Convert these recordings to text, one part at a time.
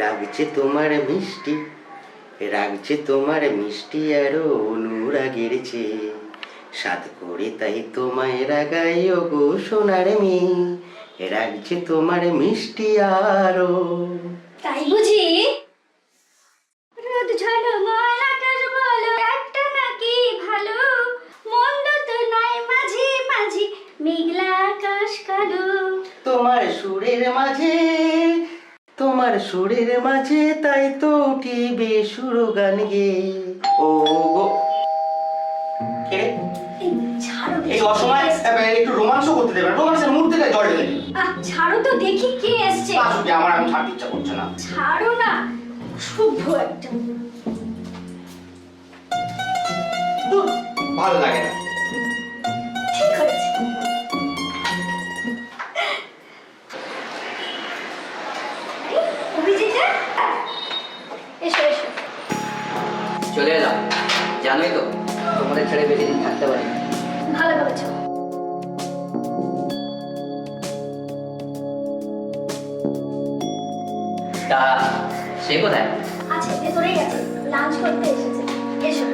রাগছে তোমার মিষ্টি, রাগছে তোমার মিষ্টি আরও অনুরাগের চেয়ে। সাত করে তাই তোমায় রাগাই ও গো সোনার মেয়ে, রাগছে তোমার মিষ্টি আরও তাই বুঝি রোদ ঝলমল আকাশ বলো একটা নাকি ভালো মন্দ তো নাই মাঝে মাঝে মেঘলা আকাশ কালো তোমার সুরের মাঝে তোমার সুরের মাঝে তাই তো উঠিবে সুর গান গে। ও গো। কে? এই ছাড়ো অসময় কে একটু রোমাঞ্চ করতে রোমাঞ্চের ছাড়ো তো দেখি কে এসছে। আসলে আমার আমি ছাড়তে ইচ্ছা করছে না। ছাড়ো না শুভ একটা। ভালো লাগে না। চলে এলাম। জানোই তো তোমাদের ছেড়ে বেশি দিন থাকতে পারি ভালো করেছ তা সে কোথায়? আছে ভেতরেই আছে। লাঞ্চ করতে এসেছে। এসো।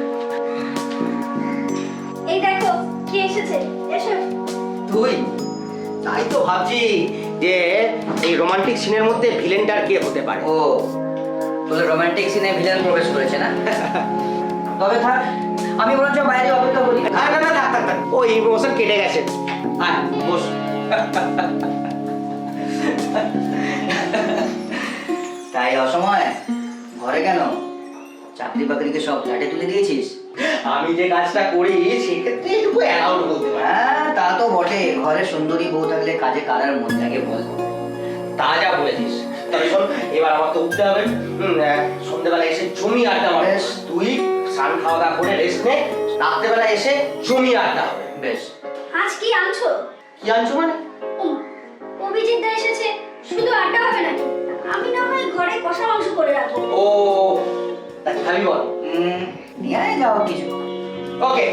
এই দেখো কি এসেছে? এসো। তুই? তাই তো ভাবছি যে এই রোমান্টিক সিনের মধ্যে ভিলেনটার কে হতে পারে? ও তোদের রোমান্টিক সিনে ভিলেন প্রবেশ করেছে না? তবে থাক আমি বরঞ্চ বাইরে অপেক্ষা করি। না না না থাক থাক থাক। ও ইমোশন কেটে গেছে। হ্যাঁ বস। তাই অসময় ঘরে কেন? চাকরি বাকরিকে সব ফ্ল্যাটে তুলে দিয়েছিস? আমি যে কাজটা করি সেক্ষেত্রে একটু অ্যালাউড বলতে পারি। হ্যাঁ তা তো বটে। ঘরে সুন্দরী বউ থাকলে কাজে কারার মন লাগে বল। তা যা বলেছিস। তবে শোন এবার আমার তো উঠতে হবে। সন্ধ্যেবেলা এসে জমি আড্ডা বেশ। তুই স্নান খাওয়া দাওয়া করে রেস্ট নে রাত্রেবেলা এসে জমি আড্ডা হবে। বেশ। আজ কি আনছো? কি আনছো মানে? উম, অভিজিৎদা এসেছে শুধু আড্ডা হবে নাকি? আমি না হয় ঘরে কষা মাংস করে রাখব। ও তা খাবি বল? উম, নিয়ে যাও কিছু। ওকে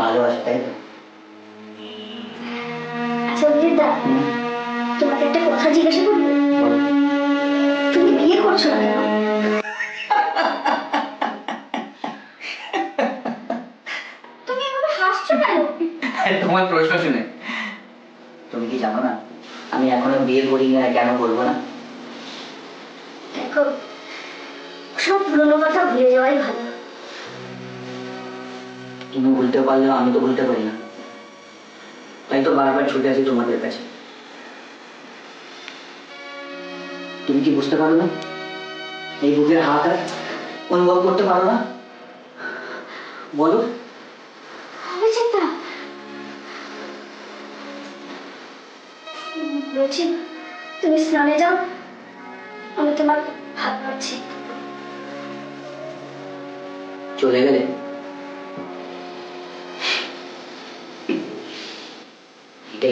ভালোবাসো তাই আচ্ছা অভিজিৎদা তোমাকে একটা কথা জিজ্ঞাসা করব তুমি বিয়ে করছ না কেন? তুমি এভাবে হাসছো কেন? তোমার প্রশ্ন শুনে। তুমি কি জানো না আমি এখনও বিয়ে করি না কেন করব না? দেখো সব পুরনো কথা ভুলে যাওয়াই ভালো। তুমি ভুলতে পারলেও আমি তো ভুলতে পারি না। তাই তো বারবার ছুটে আসি তোমাদের কাছে। তুমি কি বুঝতে পারো না? এই বুকের হাত আর অনুভব করতে পারো না? বলো। বলছি তুমি স্নানে যাও। আমি তোমার ভাত পাচ্ছি চলে গেলে?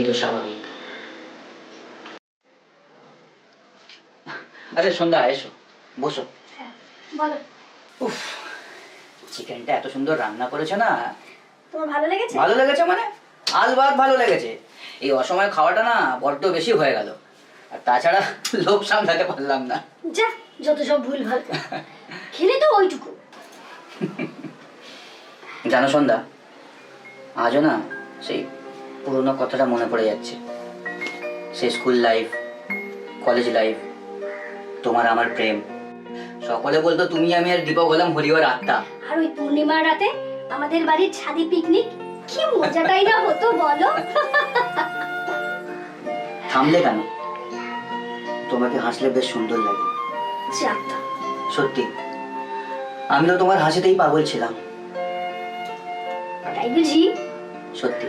এটাই তো স্বাভাবিক। আরে সন্ধ্যা এসো বসো। বলো। উফ চিকেনটা এত সুন্দর রান্না করেছ না? তোমার ভালো লেগেছে? ভালো লেগেছে মানে? আলবাদ ভালো লেগেছে। এই অসময়ে খাওয়াটা না বড্ড বেশি হয়ে গেল। আর তাছাড়া লোভ সামলাতে পারলাম না। যা যত সব ভুল ভালো। খেলে তো ওইটুকু। জানো সন্ধ্যা আজও না সেই পুরোনো কথাটা মনে পড়ে যাচ্ছে। সেই স্কুল লাইফ কলেজ লাইফ তোমার আমার প্রেম। সকলে বলতো তুমি আমি আর দীপক হলাম হরিহর আত্মা। আর ওই পূর্ণিমার রাতে আমাদের বাড়ির ছাদি পিকনিক কি মজাটাই না হতো বলো? থামলে কেন? তোমাকে হাসলে বেশ সুন্দর লাগে। সত্যি আমি তো তোমার হাসিতেই পাগল ছিলাম। তাই বুঝি? সত্যি।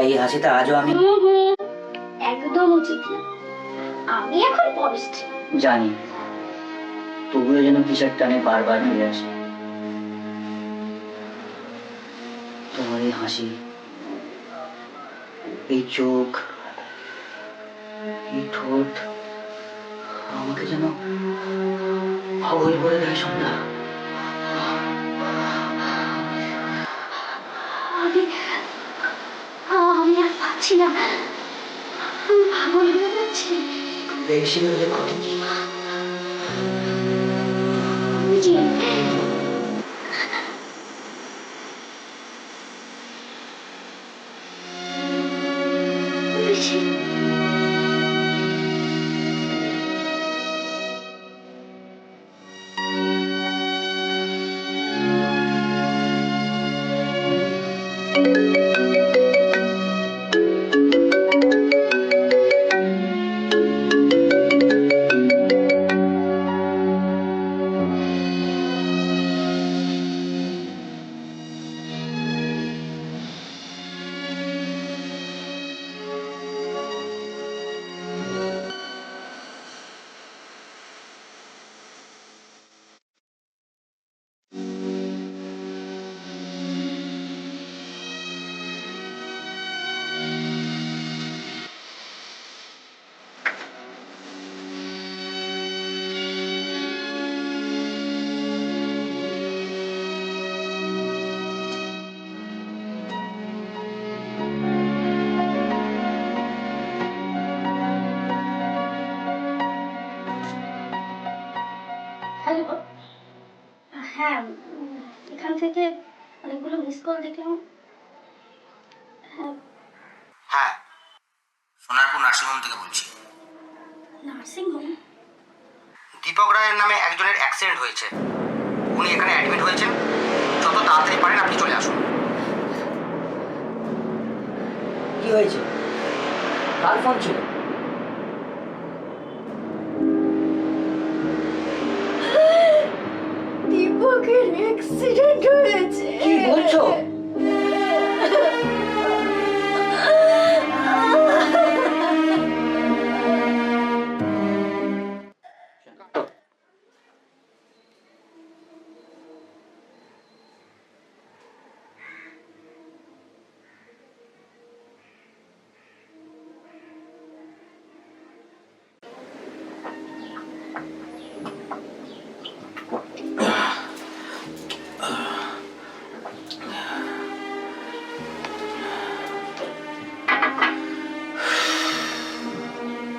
তাই এই হাসিতে আজও আমি একদম উচিত না। আমি এখন পরিস্থিতি জানি। তবুও যেন কিসের টানে বারবার ফিরে আসে। তোমার এই হাসি এই চোখ এই ঠোঁট আমাকে যেন পাগল করে দেয় সন্ধ্যা। পাচ্ছি না। আমি পাগল হয়ে যাচ্ছি। বেশি হলে ক্ষতি দেখলাম। হ্যাঁ সোনারপুর নার্সিংহোম থেকে বলছি। নার্সিং হোম দীপক রায়ের নামে একজনের অ্যাক্সিডেন্ট হয়েছে। উনি এখানে অ্যাডমিট হয়েছেন। যত তাড়াতাড়ি পারেন আপনি চলে আসুন। কি হয়েছে? কার ফোন ছিল?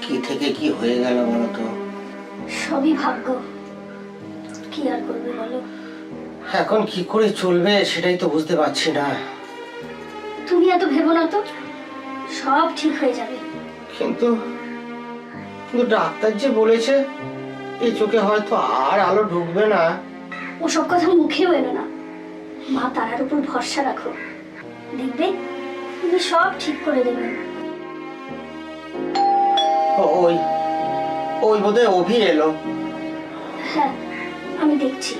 কি থেকে কি হয়ে গেল বলো তো সবই ভাগ্য। কি আর করবে বলো? এখন কি করে চলবে সেটাই তো বুঝতে পারছি না। তুমি এত ভেবো না তো? সব ঠিক হয়ে যাবে। কিন্তু কিন্তু ডাক্তার যে বলেছে এই চোখে হয়তো আর আলো ঢুকবে না। ওসব কথা মুখেও এলো না। মা তারার উপর ভরসা রাখো। দেখবে? তুমি সব ঠিক করে দেবে। ও- ওই ওই বোধহয় অভি এলো। হ্যাঁ আমি দেখছি।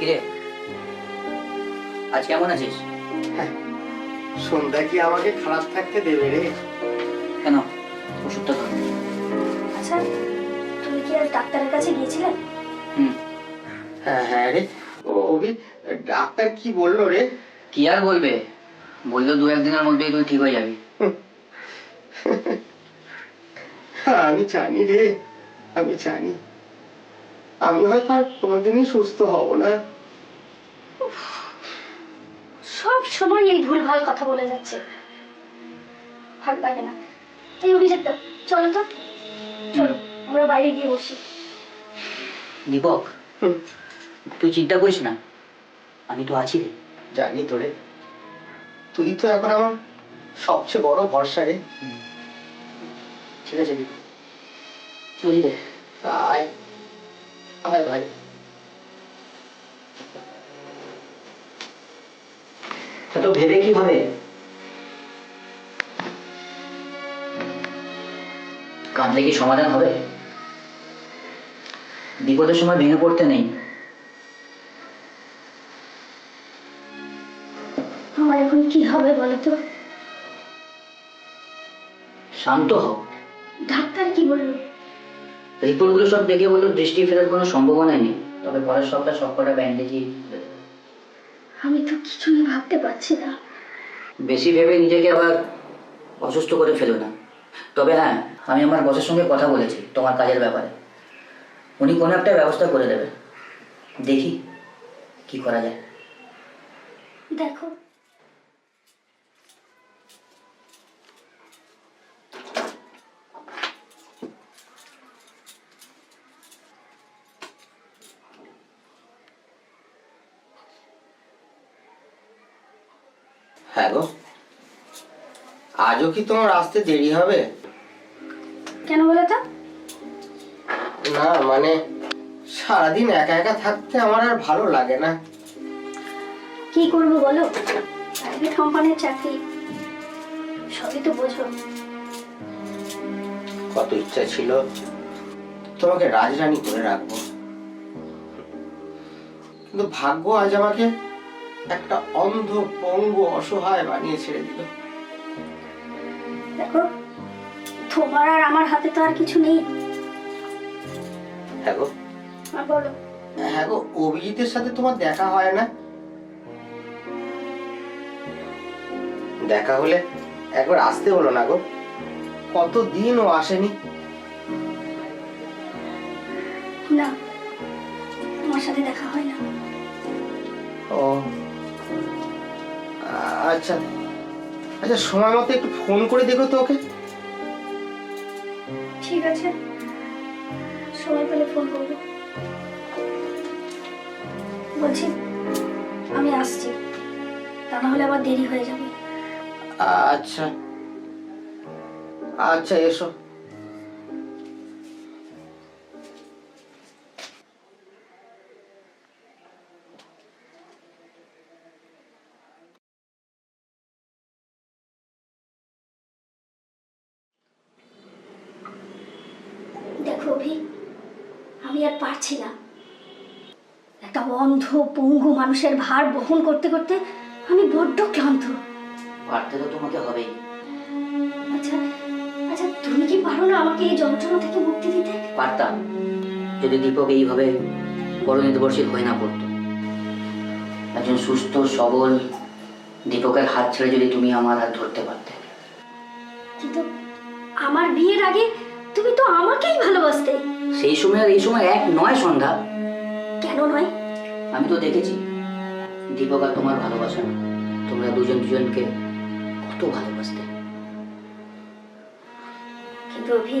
কিরে? আজ কেমন আছিস? সন্ধ্যা কি আমাকে খারাপ থাকতে দেবে রে? কেন? ওষুধটা খা আচ্ছা তুমি কি আজ ডাক্তারের কাছে গিয়েছিলে? হুম। হ্যাঁ হ্যাঁ রে। ও অভি ডাক্তার কি বলল রে? কি আর বলবে? বলল দু একদিনের মধ্যেই তুই ঠিক হয়ে যাবি। আমি জানি রে আমি জানি। আমি হয়তো আর কোনোদিনই সুস্থ হব না। সব সময় এই ভুলভাল কথা বলে যাচ্ছে। ভালো লাগে না। এই অভিজিৎ দা, চলো তো। চলো আমরা বাইরে গিয়ে বসি। দীপক হুম, তুই চিন্তা করিস না। আমি তো আছি রে। জানি তোরে। তুই তো এখন আমার সবচেয়ে বড় ভরসা রে। ঠিক আছে দীপক। চলি রে। আয়। আয় ভাই। তা তো ভেবে কি হবে কাঁদলে কি সমাধান হবে? বিপদের সময় ভেঙে পড়তে নেই। আমার এখন কি হবে বলতো শান্ত হও। ডাক্তার কি বলল? রিপোর্টগুলো সব দেখে বলল দৃষ্টি ফেরার কোনো সম্ভাবনা নেই। তবে পরের সপ্তাহে সব কটা ব্যান্ডেজই আমি তো কিছুই ভাবতে পারছি না। বেশি ভেবে নিজেকে আবার অসুস্থ করে ফেলো না। তবে হ্যাঁ আমি আমার বসের সঙ্গে কথা বলেছি তোমার কাজের ব্যাপারে। উনি কোনো একটা ব্যবস্থা করে দেবে। দেখি কি করা যায়। দেখো হ্যাঁ গো আজও কি তোমার আসতে দেরি হবে? কেন বলো তো? না মানে সারাদিন একা একা থাকতে আমার আর ভালো লাগে না। কি করব বলো? প্রাইভেট কোম্পানির চাকরি। সবই তো বোঝো। কত ইচ্ছা ছিল তোমাকে রাজরানী করে রাখব। কিন্তু ভাগ্য আজ আমাকে একটা অন্ধ পঙ্গু অসহায় বানিয়ে ছেড়ে দিল। দেখো তোমার আর আমার হাতে তো আর কিছু নেই। হ্যাঁ গো। আর বলো। হ্যাঁ গো অভিজিতের সাথে তোমার দেখা হয় না? দেখা হলে একবার আসতে হলো না গো। কত দিন ও আসেনি? না তোমার সাথে দেখা হয় না। ও আচ্ছা। আচ্ছা সময় মতো একটু ফোন করে দেখো তো ওকে। ঠিক আছে। সময় পেলে ফোন করব। বলছি আমি আসছি। তা না হলে আবার দেরি হয়ে যাবে। আচ্ছা। আচ্ছা এসো। মানুষের ভার বহন করতে করতে আমি বড্ড ক্লান্ত। পারতে তো তোমাকে হবেই। আচ্ছা আচ্ছা তুমি কি পারো না আমাকে এই যন্ত্রণা থেকে মুক্তি দিতে? পারতাম। যদি দীপক এইভাবে পরিণতবর্ষী হয়ে না পড়তো। একজন সুস্থ সবল দীপকের হাত ছেড়ে যদি তুমি আমার হাত ধরতে পারতে। কিন্তু আমার বিয়ের আগে তুমি তো আমাকেই ভালোবাসতে। সেই সময় আর এই সময় এক নয় সন্ধ্যা। কেন নয়? আমি তো দেখেছি। দীপক আর তোমার ভালোবাসা তোমরা দুজন দুজনকে কত ভালোবাসতে। কিন্তু অভি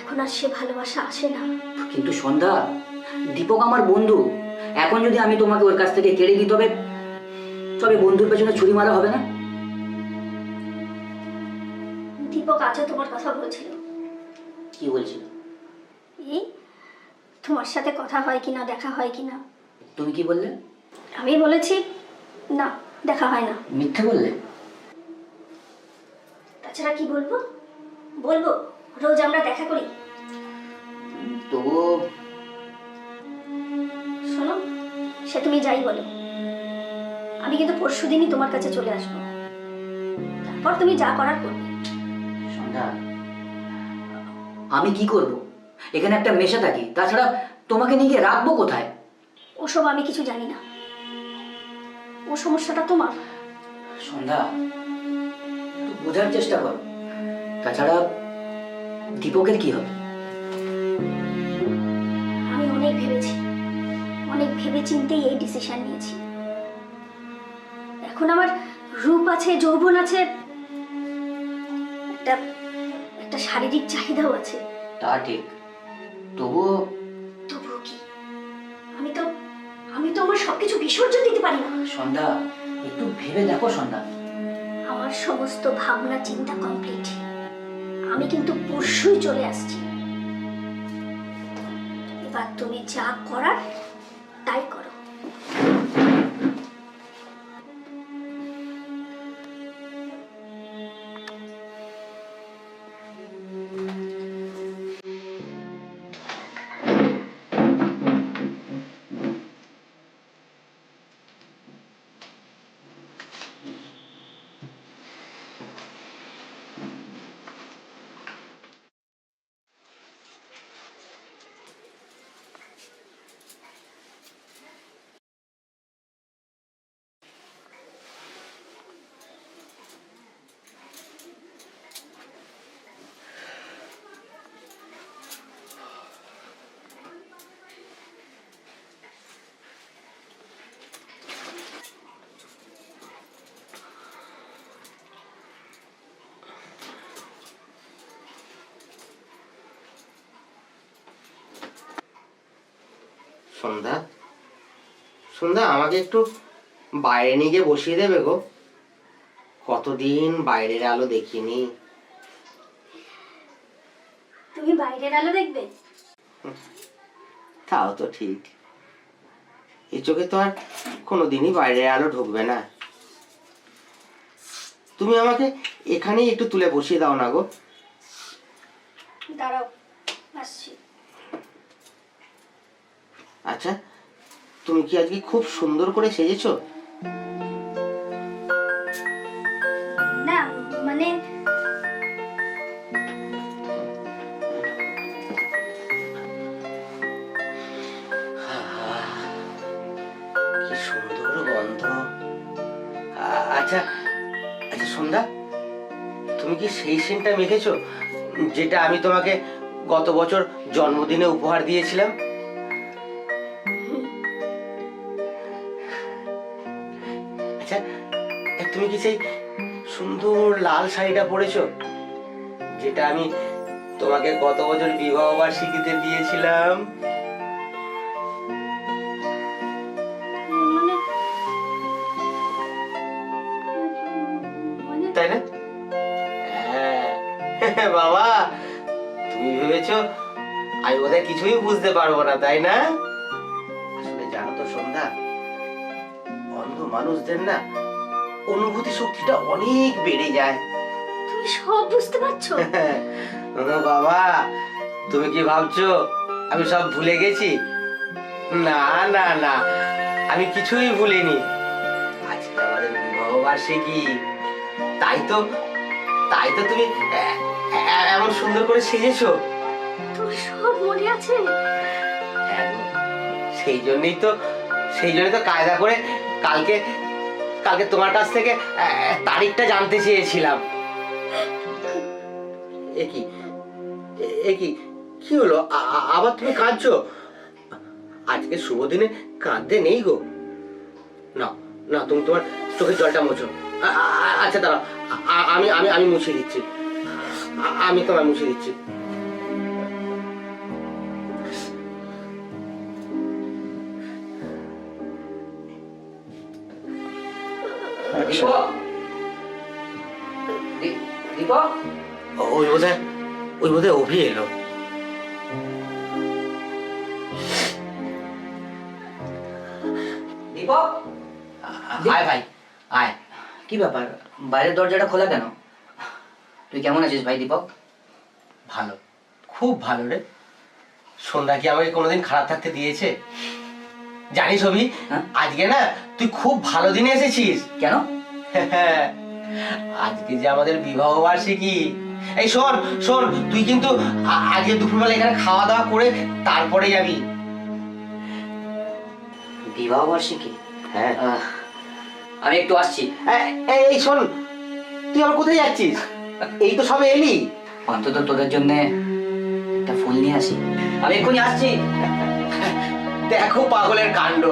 এখন আর সে ভালোবাসা আসে না। কিন্তু সন্ধ্যা দীপক আমার বন্ধু। এখন যদি আমি তোমাকে ওর কাছ থেকে কেড়ে দিই তবে তবে বন্ধুর পেছনে ছুরি মারা হবে না? দীপক আজও তোমার কথা বলছিল। কি বলছিল? এই তোমার সাথে কথা হয় কিনা দেখা হয় কিনা। তুমি কি বললে? আমি বলেছি না দেখা হয় না। মিথ্যে বললে? তাছাড়া কি বলব? বলব রোজ আমরা দেখা করি। তবুও শোনো সে তুমি যাই বলো। আমি কিন্তু পরশু দিনই তোমার কাছে চলে আসব। তারপর তুমি যা করার করবে। সন্ধ্যা আমি কি করব? এখানে একটা মেশা থাকি তাছাড়া তোমাকে নিয়ে গিয়ে রাখব কোথায়? ওসব আমি কিছু জানি না। সমস্যাটা তোমার? সন্ধ্যা একটু বোঝার চেষ্টা করো। তাছাড়া দীপকের কি হবে? আমি অনেক ভেবেছি অনেক ভেবে চিন্তেই এই ডিসিশন নিয়েছি। এখন আমার রূপ আছে যৌবন আছে একটা একটা শারীরিক চাহিদাও আছে। তা ঠিক তবুও তবুও আমার সবকিছু বিসর্জন দিতে পারি না। সন্ধ্যা একটু ভেবে দেখো সন্ধ্যা। আমার সমস্ত ভাবনা চিন্তা কমপ্লিট আমি কিন্তু পরশুই চলে আসছি। এবার তুমি যা করার তাই করো। সন্ধ্যা। সন্ধ্যা আমাকে একটু বাইরে নিয়ে গিয়ে বসিয়ে দেবে গো। কতদিন বাইরের আলো দেখিনি। তুমি বাইরের আলো দেখবে? তাও তো ঠিক। এ চোখে তো আর কোনোদিনই বাইরের আলো ঢুকবে না। তুমি আমাকে এখানেই একটু তুলে বসিয়ে দাও না গো। দাঁড়াও আসছি আচ্ছা তুমি কি আজকে খুব সুন্দর করে সেজেছো? না মানে কি সুন্দর গন্ধ। আচ্ছা আচ্ছা সন্ধ্যা তুমি কি সেই সেন্টটা মেখেছো যেটা আমি তোমাকে গত বছর জন্মদিনে উপহার দিয়েছিলাম? কি সেই সুন্দর লাল শাড়িটা পরেছো? যেটা আমি তোমাকে গত বছর বিবাহ বার্ষিকীতে দিয়েছিলাম। মানে মানে তাই না? হ্যাঁ। বাবা তুমি ভেবেছো আমি বোধহয় কিছুই বুঝতে পারব না তাই না? আসলে জানো তো সন্ধ্যা অন্ধ মানুষদের না অনুভূতি শক্তিটা অনেক বেড়ে যায়। তুমি সব বুঝতে পারছ? ও বাবা তুমি কি ভাবছ আমি সব ভুলে গেছি? না না না আমি কিছুই ভুলিনি। আজকে আমাদের বিবাহ বার্ষিকী তাই তো তাই তো তুমি এমন সুন্দর করে সেজেছো। তোমার সব মনে আছে? হ্যাঁ সেই জন্যই তো সেই জন্যই তো কায়দা করে কালকে কালকে তোমার কাছ থেকে তারিখটা জানতে চেয়েছিলাম। এ কি? এ- এ কি? হলো? আবার তুমি কাঁদছো? আজকে শুভ দিনে কাঁদতে নেই গো। না না, তুমি তোমার চোখের জলটা মোছো। আচ্ছা দাঁড়াও। আমি আমি আমি মুছে দিচ্ছি। আমি তোমায় মুছে দিচ্ছি। ওই বোধহয় ওই বোধহয় অভি এলো। দীপক? আয় ভাই আয়। কি ব্যাপার? বাইরের দরজাটা খোলা কেন? তুই কেমন আছিস ভাই দীপক? ভালো খুব ভালো রে। সন্ধ্যা কি আমাকে কোনোদিন খারাপ থাকতে দিয়েছে? জানিস অভি হ্যাঁ? আজকে না তুই খুব ভালো দিনে এসেছিস। কেন? আজকে যে আমাদের বিবাহ বার্ষিকী এই শোন শোন তুই কিন্তু আজকে দুপুরবেলা এখানে খাওয়া দাওয়া করে তারপরে যাবি। বিবাহ বার্ষিকী? হ্যাঁ। আমি একটু আসছি। এই শোন তুই আবার কোথায় যাচ্ছিস? এই তো সবে এলি। অন্তত তোদের জন্য একটা ফুল নিয়ে আসি। আমি এক্ষুনি আসছি। দেখো পাগলের কাণ্ড।